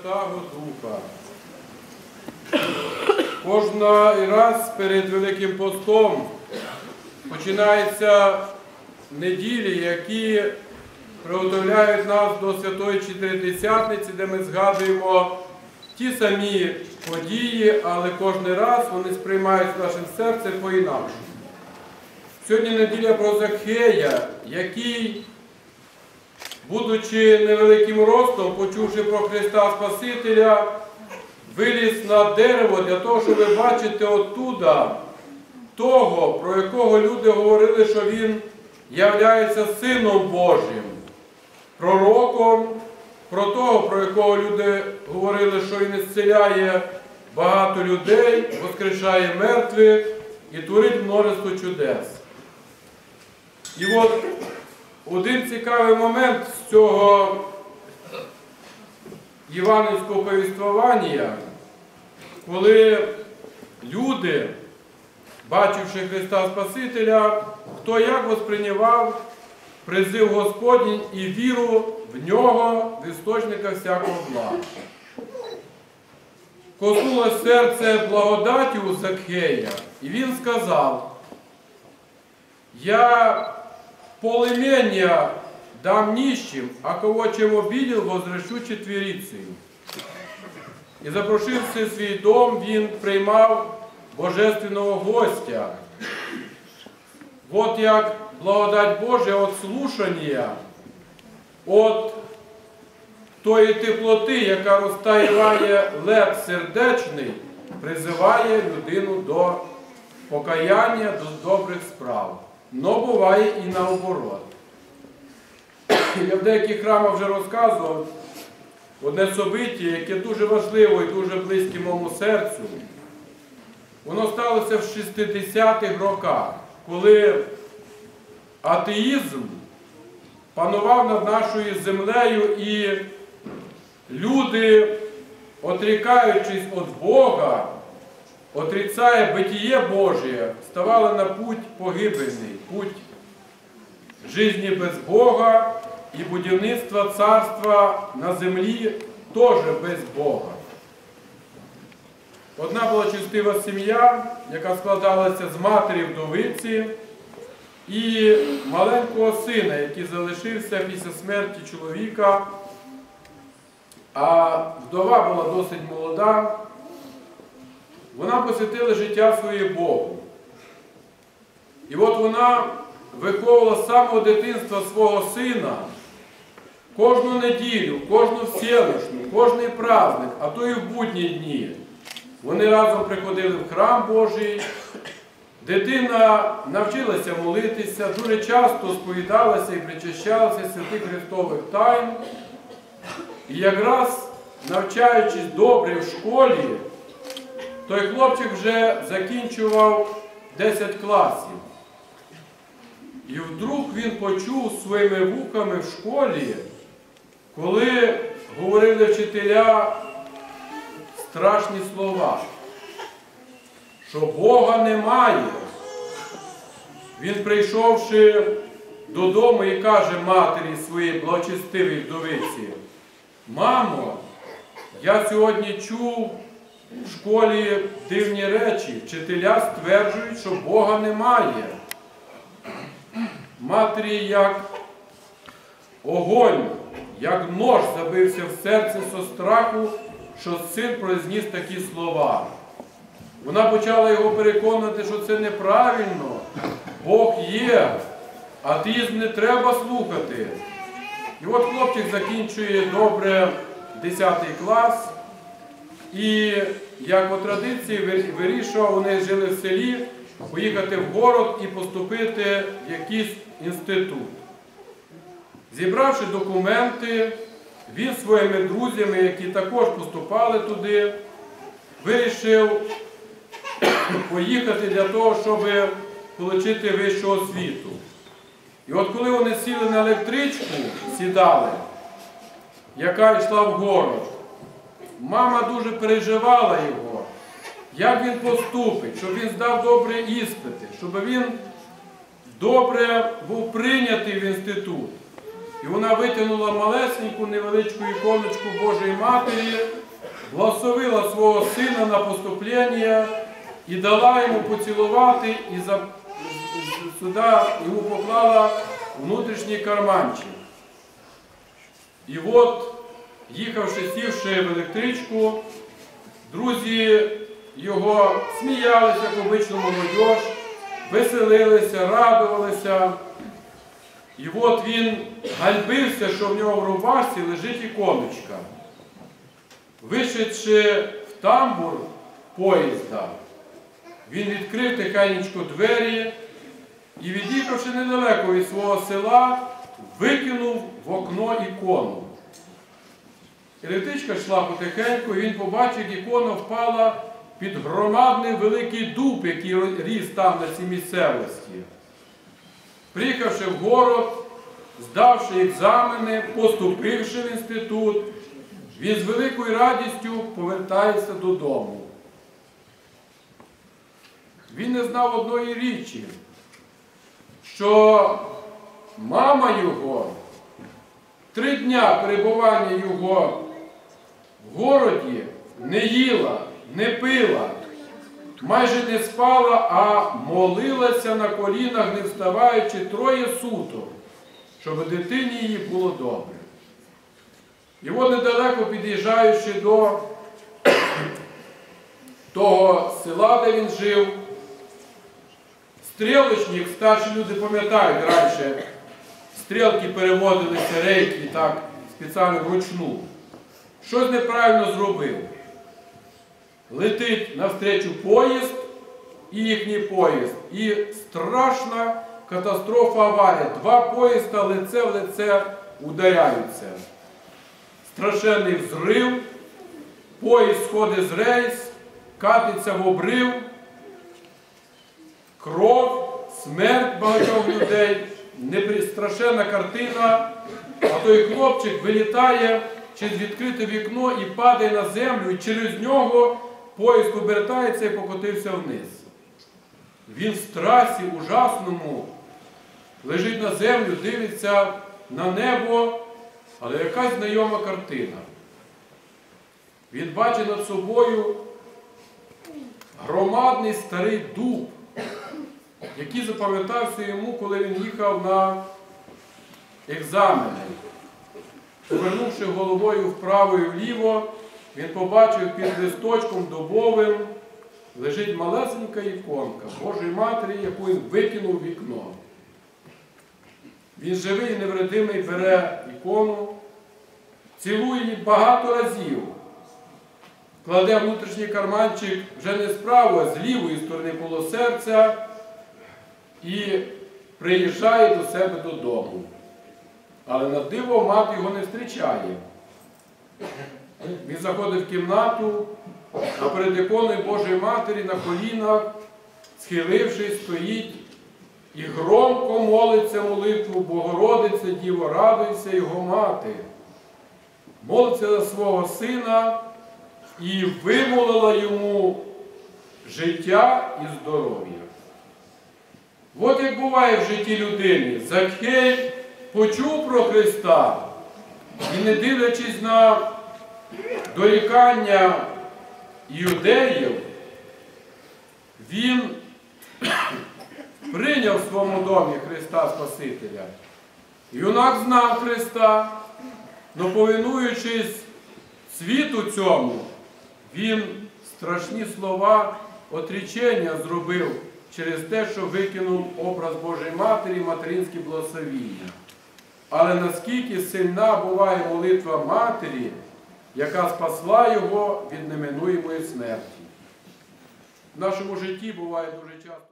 Святого Духа. Кожна раз перед Великим постом починаються неділі, які приготовляють нас до Святої Чотиридесятниці, де ми згадуємо ті самі події, але кожен раз вони сприймають нашим серцем по-інакшому. Сьогодні неділя про Закхея, який, будучи невеликим ростом, почувши про Христа Спасителя, виліз на дерево для того, щоб бачити оттуда того, про якого люди говорили, що він являється Сином Божим, пророком, про того, про якого люди говорили, що він ісцеляє багато людей, воскрешає мертвих і творить множество чудес. І от один цікавий момент з цього євангельського повіствування, коли люди, бачивши Христа Спасителя, хто як восприйняв призив Господній і віру в нього, в істочника всякого зла. Коснулось серце благодаті у Закхея, і він сказав, я полымения дам нищим, а кого чем обидел, возвращу четверицею. І запрошивши свій дом, він приймав божественного гостя. От як благодать Божия от слушання, от тої теплоти, яка розтаюває лед сердечний, призиває людину до покаяння, до добрих справ. Но буває і наоборот. Я в деяких храмах вже розказував одне собиття, яке дуже важливо і дуже близьке моєму серцю. Воно сталося в 60-х роках, коли атеїзм панував над нашою землею і люди, отрікаючись від Бога, отрицая бытие Божие, ставали на путь погибельний, путь жизни без Бога і будівництва царства на землі теж без Бога. Одна була чистива сім'я, яка складалася з матері вдовиці і маленького сина, який залишився після смерті чоловіка, а вдова була досить молода. Вона посвятила життя своє Богу. І от вона виховувала з самого дитинства свого сина кожну неділю, кожну всеношну, кожний праздник, а то і в будні дні. Вони разом приходили в храм Божий. Дитина навчилася молитися, дуже часто сповідалася і причащалася святих Христових тайн. І якраз навчаючись добре в школі, той хлопчик вже закінчував 10 класів. І вдруг він почув своїми вухами в школі, коли говорили вчителя страшні слова, що Бога немає. Він, прийшовши додому і каже матері своїй благочестивій вдовиці, мамо, я сьогодні чув в школі дивні речі, вчителя стверджують, що Бога немає. Матері як огонь, як нож забився в серце со страху, що син произніс такі слова. Вона почала його переконувати, що це неправильно. Бог є, атеїзм не треба слухати. І от хлопчик закінчує добре 10 клас. І як по традиції вирішував, вони жили в селі, поїхати в город і поступити в якийсь інститут. Зібравши документи, він своїми друзями, які також поступали туди, вирішив поїхати для того, щоб отримати вищу освіту. І от коли вони сіли на електричку, сідали, яка йшла в город, мама дуже переживала його, як він поступить, щоб він здав добре іспити, щоб він добре був прийнятий в інститут. і вона витягнула малесеньку невеличку іконочку Божої Матері, благословила свого сина на поступлення і дала йому поцілувати, і сюди йому поклала внутрішній карманчик. І от, їхавши, сівши в електричку, друзі його сміялися, як обично молодь, веселилися, радувалися. І от він гальбився, що в нього в рубашці лежить іконочка. Вишедши в тамбур поїзда, він відкрив тихенечко двері і, від'їхавши недалеко від свого села, викинув в окно ікону. Електричка йшла потихеньку, і він побачив, як ікона впала під громадний великий дуб, який ріс там на цій місцевості. Приїхавши в город, здавши екзамени, поступивши в інститут, він з великою радістю повертається додому. Він не знав одної річі, що мама його три дня перебування його в городі не їла, не пила, майже не спала, а молилася на колінах, не вставаючи троє суток, щоб дитині її було добре. І от недалеко під'їжджаючи до того села, де він жив, стрілочник, старші люди пам'ятають раніше, стрілки переводилися рейки так спеціально вручну. Щось неправильно зробив. Летить навстречу поїзд і їхній поїзд. І страшна катастрофа аварія. Два поїзда лице в лице ударяються. Страшенний взрив, поїзд сходить з рейс, катиться в обрив, кров, смерть багатьох людей, страшенна картина, а той хлопчик вилітає через відкрите вікно і падає на землю, і через нього поїзд обертається і покотився вниз. Він в страсі ужасному лежить на землю, дивиться на небо, але якась знайома картина. Він бачить над собою громадний старий дуб, який запам'ятався йому, коли він їхав на екзамени. Повернувши головою вправо і вліво, він побачив під листочком дубовим лежить малесенька іконка Божої Матері, яку він викинув в вікно. Він живий і невредимий бере ікону, цілує її багато разів, кладе внутрішній карманчик вже не з правої, а з лівої сторони коло серця і приїжджає до себе додому. Але на диво мати його не зустрічає. Він заходить в кімнату, а перед іконою Божої Матері на колінах, схилившись, стоїть і громко молиться молитву Богородиця, Діво, радуйся його мати. Молиться за свого сина і вимолила йому життя і здоров'я. От як буває в житті людини, Закхей почув про Христа і, не дивлячись на дорікання іудеїв, він прийняв в своєму домі Христа Спасителя. Юнак знав Христа, але повинуючись світу цьому, він страшні слова отрічення зробив через те, що викинув образ Божої Матері, і материнське благословіння. Але наскільки сильна буває молитва Матері, яка спасла його від неминуємої смерті. В нашому житті буває дуже часто.